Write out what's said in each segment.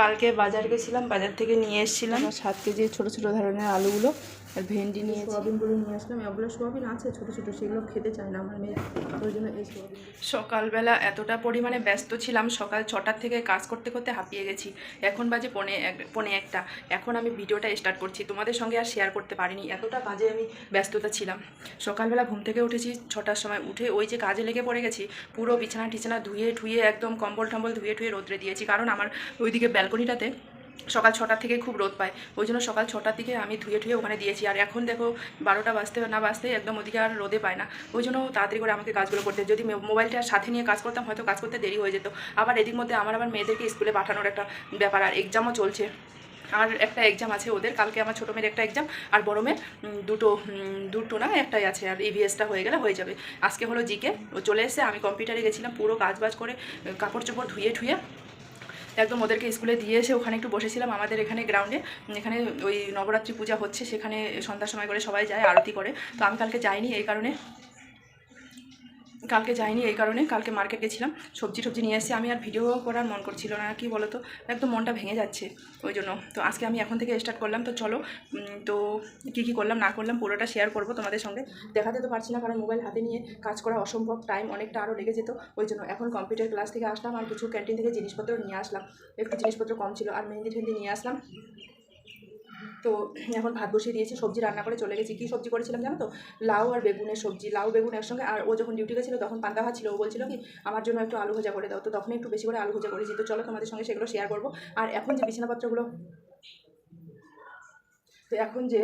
কালকে বাজার গেছিলাম বাজার থেকে নিয়ে এসেছিলাম। সাত কেজি ছোটো ছোটো ধরনের আলুগুলো। আর ভেন্ডি নিয়ে সোয়াবিনগুলো নিয়ে আসলাম। এগুলো সোয়াবিন আছে ছোটো ছোটো সেগুলো খেতে চায় না আমার মেয়ে। ওই জন্য এই সোয়াবিন। সকালবেলা এতটা পরিমাণে ব্যস্ত ছিলাম সকাল ছটার থেকে কাজ করতে করতে হাঁপিয়ে গেছি। এখন বাজে পনে এক পনে একটা। এখন আমি ভিডিওটা স্টার্ট করছি। তোমাদের সঙ্গে আর শেয়ার করতে পারিনি। এতটা কাজে আমি ব্যস্ততা ছিলাম। সকালবেলা ঘুম থেকে উঠেছি ছটার সময়। উঠে ওই যে কাজে লেগে পড়ে গেছি পুরো বিছানা টিছানা ধুয়ে ঠুয়ে একদম কম্বল টম্বল ধুয়ে ঠুয়ে রোদ্রে দিয়েছি। কারণ আমার ওইদিকে ব্যালকনিটাতে সকাল ছটার থেকে খুব রোদ পায়। ওই জন্য সকাল ছটার দিকে আমি ধুয়ে ঠুয়ে ওখানে দিয়েছি। আর এখন দেখো, বারোটা বাজতে না বাজতে একদম ওদিকে আর রোদে পায় না। ওই জন্য তাড়াতাড়ি করে আমাকে কাজগুলো করতে। যদি মোবাইলটা সাথে নিয়ে কাজ করতাম, হয়তো কাজ করতে দেরি হয়ে যেত। আবার এদিক মধ্যে আমার আবার মেয়েদেরকে স্কুলে পাঠানোর একটা ব্যাপার। আর এক্সামও চলছে। আর একটা এক্সাম আছে ওদের। কালকে আমার ছোটো মেয়ের একটা এক্সাম আর বড় মেয়ের দুটো দুটো না, একটাই আছে। আর ইভিএসটা হয়ে গেলে হয়ে যাবে। আজকে হলো জিকে ও চলে এসে আমি কম্পিউটারে গেছিলাম। পুরো কাজ বাজ করে কাপড় চোপড় ধুয়ে ঠুয়ে একদম ওদেরকে স্কুলে দিয়ে এসে ওখানে একটু বসেছিলাম আমাদের এখানে গ্রাউন্ডে এখানে ওই নবরাত্রি পূজা হচ্ছে, সেখানে সন্ধ্যার সময় করে সবাই যায়, আরতি করে। তো আমি কালকে যাইনি, এই কারণে কালকে যাইনি এই কারণে, কালকে মার্কেট গেছিলাম, সবজি টবজি নিয়ে এসে আমি আর ভিডিও করার মন করছিল না, কি বলো তো একদম মনটা ভেঙে যাচ্ছে ওই জন্য। তো আজকে আমি এখন থেকে স্টার্ট করলাম, তো চলো তো কী কী করলাম না করলাম পুরোটা শেয়ার করব তোমাদের সঙ্গে। দেখাতে তো পারছি না, কারণ মোবাইল হাতে নিয়ে কাজ করা অসম্ভব টাইম অনেকটা আরও লেগে যেত, ওই জন্য এখন কম্পিউটার ক্লাস থেকে আসলাম আর কিছু ক্যান্টিন থেকে জিনিসপত্র নিয়ে আসলাম। একটু জিনিসপত্র কম ছিল, আর মেহেন্দি টেহেন্দি নিয়ে আসলাম। তো এখন ভাত বসিয়ে দিয়েছি, সবজি রান্না করে চলে গেছি। কী সবজি করেছিলাম জানো তো? লাউ আর বেগুনের সবজি। লাউ, বেগুন একসঙ্গে, আর ও যখন ডিউটি গেছিল তখন পান্তা ভাত ছিল। ও বলছিল কি, আমার জন্য একটু আলু ভাজা করে দাও। তো তখন একটু বেশি করে আলু ভাজা করেছি। তো চলো তোমাদের সঙ্গে সেগুলো শেয়ার করব। আর এখন যে বিছানাপত্রগুলো তো এখন যে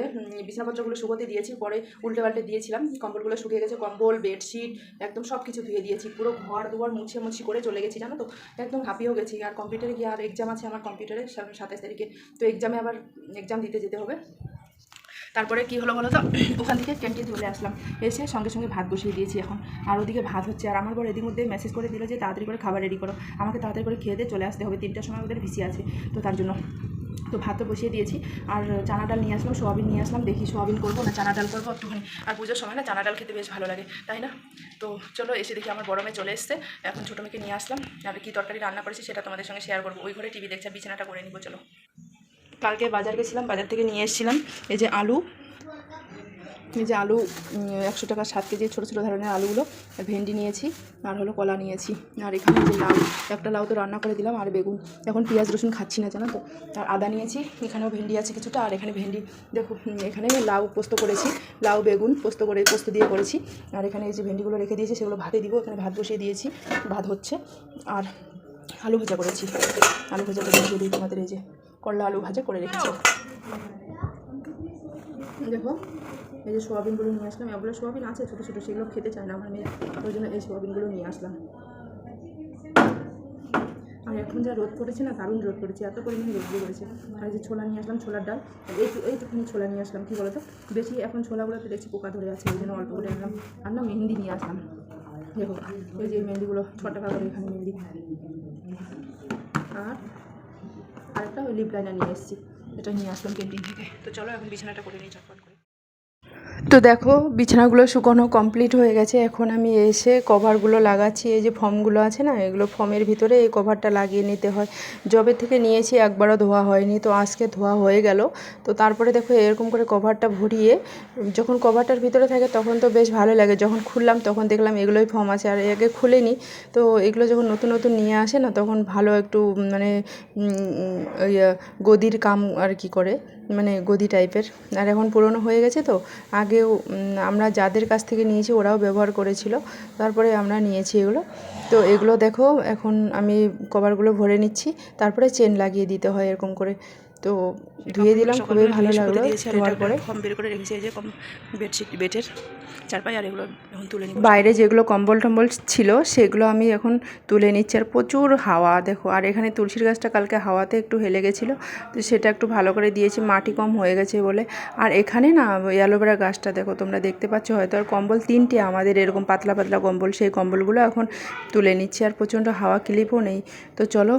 বিছানাপত্রগুলো শুকোতে দিয়েছি, পরে উল্টে পাল্টে দিয়েছিলাম, কম্বলগুলো শুকিয়ে গেছে, কম্বল, বেডশিট, একদম সব কিছু ধুয়ে দিয়েছি, পুরো ঘর দুয়ার মুছে মুছি করে চলে গেছি, জানো তো? একদম হাঁপিয়েও গেছি, আর কম্পিউটারে গিয়ে আর এক্সাম আছে আমার কম্পিউটারে সাতাশ তারিখে। তো এক্সামে আবার এক্সাম দিতে যেতে হবে। তারপরে কি হলো বলো তো? ওখান থেকে ক্যান্টিন চলে আসলাম। এসে সঙ্গে সঙ্গে ভাত বসিয়ে দিয়েছি এখন। আর ওদিকে ভাত হচ্ছে, আর আমার বর এদিক মধ্যে মেসেজ করে দিল যে, তাড়াতাড়ি করে খাবার রেডি করো। আমাকে তাড়াতাড়ি করে খেয়ে দিয়ে চলে আসতে হবে। তিনটার সময় ওদের ভিসি আছে, তো তার জন্য তো ভাতও বসিয়ে দিয়েছি। আর চানা ডাল নিয়ে আসলাম, সোয়াবিন নিয়ে আসলাম, দেখি সোয়াবিন করব না চানা ডাল করব একটুখানি। আর পুজোর সময় না চানা ডাল খেতে বেশ ভালো লাগে, তাই না? তো চলো এসে দেখি আমার বড় মেয়ে চলে এসছে। এখন ছোটো মেয়েকে নিয়ে আসলাম আর কি তরকারি রান্না করেছি সেটা তোমাদের সঙ্গে শেয়ার করব। ওই ঘরে টিভি দেখছে, বিছানাটা করে নিবো, চলো। কালকে বাজার গেছিলাম, বাজার থেকে নিয়ে এসেছিলাম, এই যে আলু এই যে আলু একশো টাকা সাত কেজি ছোটো ছোটো ধরনের আলুগুলো আর ভেন্ডি নিয়েছি, আর হলো কলা নিয়েছি। আর এখানে যে লাউ, একটা লাউ তো রান্না করে দিলাম, আর বেগুন। এখন পেঁয়াজ, রসুন খাচ্ছি না, জানো তো? আর আদা নিয়েছি, এখানেও ভেন্ডি আছে কিছুটা, আর এখানে ভেন্ডি, দেখো এখানে লাউ পোস্ত করেছি, লাউ, বেগুন পোস্ত করে, পোস্ত দিয়ে করেছি। আর এখানে এই যে ভেন্ডিগুলো রেখে দিয়েছি, সেগুলো ভাতে দিব, এখানে ভাত বসিয়ে দিয়েছি, ভাত হচ্ছে। আর আলু ভাজা করেছি, আলু ভাজা করে দিয়ে দিই তোমাদের এই যে করলা আলু ভাজা করে রেখেছি। দেখো, এই যে সোয়াবিনগুলো নিয়ে আসলাম। এগুলো সোয়াবিন আছে, ছোটো ছোটো, সেগুলো খেতে চায় না আমার ওই জন্য এই সোয়াবিনগুলো নিয়ে আসলাম। আর এখন যা রোদ পড়েছে না, দারুণ রোদ পড়েছে, এত পরিমাণে রোদ পড়েছে। আর যে ছোলা নিয়ে আসলাম, ছোলার ডাল। এই এইটুকুনি ছোলা নিয়ে আসলাম, কী বলতো? বেশি এখন ছোলাগুলোতে দেখছি পোকা ধরে আছে, ওই জন্য অল্প করে আনলাম। আর না, মেহেন্দি নিয়ে আসলাম। দেখো, এই যে মেহেন্দিগুলো ছ টাকা করে এখানে মেহেন্দি। আর আরেকটা ওই লিপ লাইনার নিয়ে এসেছি। এটা নিয়ে আসলাম ক্যান্টিন থেকে। তো চলো এখন বিছানাটা করে নিই চটপট করে। তো দেখো বিছানাগুলো শুকানো কমপ্লিট হয়ে গেছে। এখন আমি এসে কভারগুলো লাগাচ্ছি। এই যে ফর্মগুলো আছে না এগুলো ফর্মের ভিতরে এই কভারটা লাগিয়ে নিতে হয়। জবে থেকে নিয়েছি একবারও ধোয়া হয়নি। তো আজকে ধোয়া হয়ে গেল। তো তারপরে দেখো এরকম করে কভারটা ভরিয়ে যখন কভারটার ভিতরে থাকে তখন তো বেশ ভালো লাগে। যখন খুললাম তখন দেখলাম এগুলোই ফর্ম আছে আর আগে খুলেনি। তো এগুলো যখন নতুন নতুন নিয়ে আসে না তখন ভালো একটু মানে আহ, গদির কাম আর কি করে। মানে গদি টাইপের আর এখন পুরনো হয়ে গেছে তো, আগেও আমরা যাদের কাছ থেকে নিয়েছি ওরাও ব্যবহার করেছিল, তারপরে আমরা নিয়েছি এগুলো। তো এগুলো দেখো, এখন আমি কভারগুলো ভরে নিচ্ছি, তারপরে চেন লাগিয়ে দিতে হয় এরকম করে। তো ধুয়ে দিলাম খুবই ভালো লাগল ধোয়ার পরে। কম বের করে রেখেছি এই যে কম বেডশিট বেডের চারপাই আর এগুলো এখন তুলে নিব। বাইরে যেগুলো কম্বল টম্বল ছিল সেগুলো আমি এখন তুলে নিচ্ছি। আর প্রচুর হাওয়া দেখো আর এখানে তুলসীর গাছটা কালকে হাওয়াতে একটু হেলে গেছিল তো সেটা একটু ভালো করে দিয়েছি মাটি কম হয়ে গেছে বলে। আর এখানে না অ্যালোভেরা গাছটা দেখো তোমরা দেখতে পাচ্ছ হয়তো আর কম্বল তিনটে আমাদের এরকম পাতলা পাতলা কম্বল সেই কম্বলগুলো এখন তুলে নিচ্ছি। আর প্রচণ্ড হাওয়া ক্লিপও নেই। তো চলো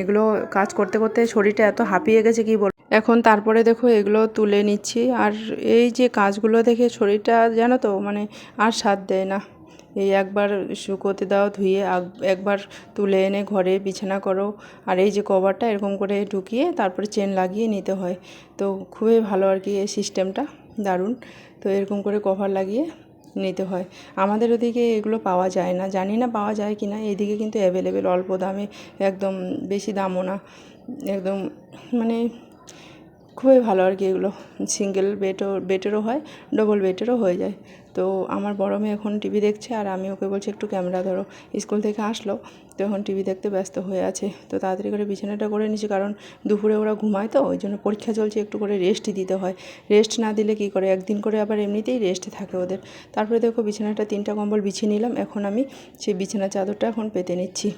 এগুলো কাজ করতে করতে শরীরটা এত হাঁপিয়ে গেছে কি বল এখন তারপরে দেখো এগুলো তুলে নিচ্ছি। আর এই যে কাজগুলো দেখে শরীরটা, জানো তো মানে আর স্বাদ দেয় না। এই একবার শুকোতে দাও, ধুয়ে একবার তুলে এনে ঘরে বিছানা করো। আর এই যে কভারটা, এরকম করে ঢুকিয়ে তারপরে চেন লাগিয়ে নিতে হয়। তো খুবই ভালো আর কি, এই সিস্টেমটা দারুণ। তো এরকম করে কভার লাগিয়ে নিতে হয়। আমাদের ওদিকে এগুলো পাওয়া যায় না। জানি না পাওয়া যায় কি না এদিকে কিন্তু অ্যাভেলেবেল অল্প দামে, একদম বেশি দামও না। একদম মানে খুবই ভালো আর কি এগুলো। সিঙ্গেল বেডও বেডেরও হয় ডবল বেডেরও হয়ে যায়। তো আমার বড় মেয়ে এখন টিভি দেখছে আর আমি ওকে বলছি, একটু ক্যামেরা ধরো। স্কুল থেকে আসলো, তো এখন টিভি দেখতে ব্যস্ত হয়ে আছে। তো তাড়াতাড়ি করে বিছানাটা করে নিচ্ছি কারণ দুপুরে ওরা ঘুমায় তো, ওই জন্য পরীক্ষা চলছে, একটু করে রেস্ট দিতে হয়। রেস্ট না দিলে কী করে? একদিন করে আবার এমনিতেই রেস্ট থাকে ওদের। তারপরে দেখো বিছানাটা তিনটা কম্বল বিছিয়ে নিলাম, এখন আমি সেই বিছানা চাদরটা এখন পেতে নিচ্ছি।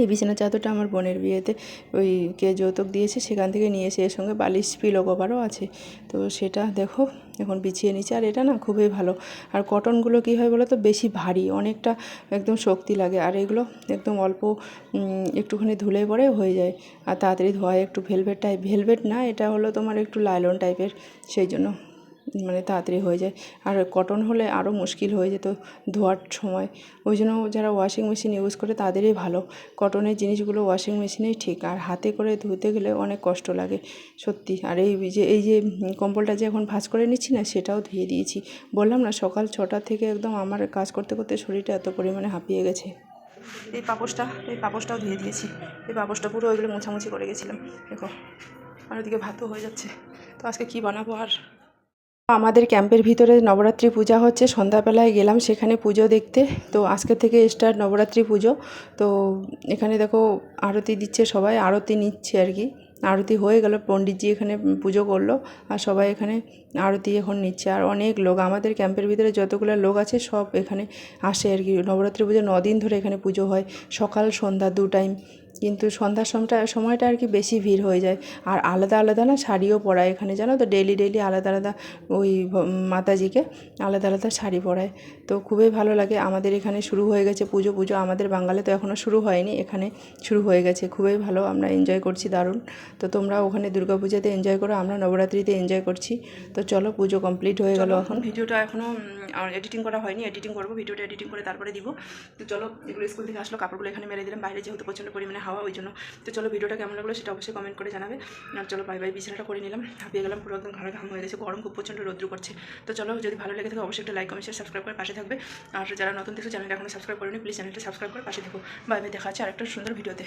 এই চাদরটা আমার বোনের বিয়েতে ওই কে যৌতুক দিয়েছে সেখান থেকে নিয়ে এসে এর সঙ্গে বালিশ পিলো কভারও আছে। তো সেটা দেখো, এখন বিছিয়ে নিচ্ছে। আর এটা না খুবই ভালো। আর কটনগুলো কী হয় বলো তো? বেশি ভারী, অনেকটা একদম শক্তি লাগে। আর এগুলো একদম অল্প একটুখানি ধুলে পরে হয়ে যায়। আর তাড়াতাড়ি ধোয়া একটু ভেলভেট টাইপ, ভেলভেট না, এটা হলো তোমার একটু লাইলন টাইপের। সেই জন্য মানে তাড়াতাড়ি হয়ে যায়। আর কটন হলে আরও মুশকিল হয়ে যেত ধোয়ার সময়। ওই জন্য যারা ওয়াশিং মেশিন ইউজ করে তাদেরই ভালো। কটনের জিনিসগুলো ওয়াশিং মেশিনেই ঠিক। আর হাতে করে ধুতে গেলে অনেক কষ্ট লাগে, সত্যি। আর এই যে এই যে কম্বলটা যে এখন ভাঁজ করে নিচ্ছি না, সেটাও ধুয়ে দিয়েছি। বললাম না, সকাল ছটা থেকে একদম আমার কাজ করতে করতে শরীরটা এত পরিমাণে হাঁপিয়ে গেছে। এই পাপোশটা, এই পাপোশটাও ধুয়ে দিয়েছি। এই পাপোশটা পুরো ওইগুলো মোছামুছি করে গেছিলাম। দেখো, আর ওদিকে ভাতও হয়ে যাচ্ছে। তো আজকে কি বানাবো আর? আমাদের ক্যাম্পের ভিতরে নবরাত্রি পূজা হচ্ছে, সন্ধ্যাবেলায় গেলাম সেখানে পুজো দেখতে। তো আজকে থেকে স্টার্ট নবরাত্রি পুজো। তো এখানে দেখো আরতি দিচ্ছে সবাই, আরতি নিচ্ছে আর কি। আরতি হয়ে গেল, পণ্ডিতজি এখানে পুজো করল আর সবাই এখানে আরতি এখন নিচ্ছে। আর অনেক লোক, আমাদের ক্যাম্পের ভিতরে যতগুলো লোক আছে সব এখানে আসে আর কি। নবরাত্রি পুজো দিন ধরে এখানে পুজো হয়। সকাল সন্ধ্যা দু টাইম কিন্তু সন্ধ্যার সময়টা সময়টা আর কি বেশি ভিড় হয়ে যায়। আর আলাদা আলাদা না শাড়িও পরায় এখানে জানো তো? ডেলি ডেলি আলাদা আলাদা ওই মাতাজিকে আলাদা আলাদা শাড়ি পরায়। তো খুবই ভালো লাগে। আমাদের এখানে শুরু হয়ে গেছে পুজো পুজো। আমাদের বাঙালি তো এখনও শুরু হয়নি এখানে শুরু হয়ে গেছে। খুবই ভালো আমরা এনজয় করছি দারুণ। তো তোমরা ওখানে দুর্গা পূজাতে এনজয় করো আমরা নবরাত্রিতে এনজয় করছি। তো চলো পুজো কমপ্লিট হয়ে গেল এখন। ভিডিওটা এখনও এডিটিং করা হয়নি। এডিটিং করব ভিডিওটা এডিটিং করে তারপরে দিব। তো চলো এগুলো স্কুল থেকে আসলো কাপড়গুলো এখানে মেরে দিলাম। বাইরে যেহেতু প্রচণ্ড পরিমাণে হাওয়া ওই জন্য। তো চলো ভিডিওটা কেমন লাগল সেটা অবশ্যই কমেন্ট করে জানাবে। আর চলো বাই বাই বিছানাটা করে নিলাম, হাঁপিয়ে গেলাম, পুরো একদম ঘরে ঘাম হয়ে গেছে, গরম খুব প্রচণ্ড রোদ্রু করছে। তো চলো যদি ভালো লেগে থাকে অবশ্যই একটা লাইক কমেন্ট সাবস্ক্রাইব করে পাশে থাকবে। আর যারা নতুন দেখছ চ্যানেলটা এখনও সাবস্ক্রাইব করেনি প্লিজ চ্যানেলটা সাবস্ক্রাইব করে পাশে থাকো। বাই বাই দেখা আছে আর একটা সুন্দর ভিডিওতে।